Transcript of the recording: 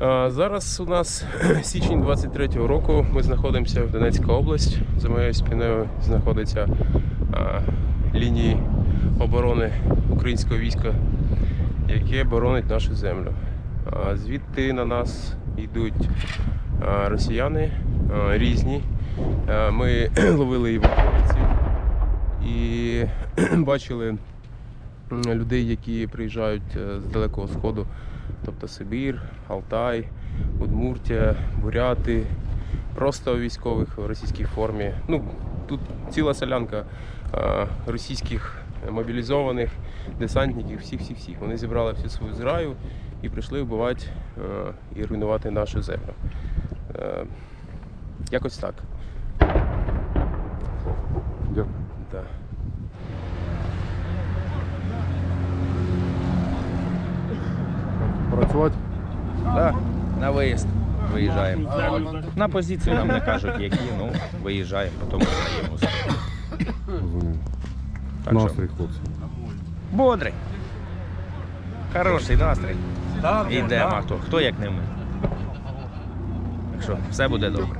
А, Зараз у нас січень 23-го року. Ми знаходимося в Донецька область. За моєю спиною знаходиться лінії оборони українського війська, яке боронить нашу землю. Звідти на нас йдуть росіяни різні. Ми ловили і і бачили людей, які приїжджають е, з далекого сходу, тобто Сибір, Алтай, Удмуртія, Буряти, просто військових в російській формі. Ну, тут ціла солянка е, російських мобілізованих десантників, всіх-всіх всіх. Вони зібрали всю свою зграю і прийшли вбивати е, і руйнувати нашу землю. Якось так. Дякую. Да. Працювати? Так, на виїзд виїжджаємо. На позицію нам не кажуть, які, ну, виїжджаємо, потім знаємо. Так що, Настрій, хлопці. бодрий. Хороший настрій. Йдемо, а хто? Хто як не ми. Так що, все буде добре.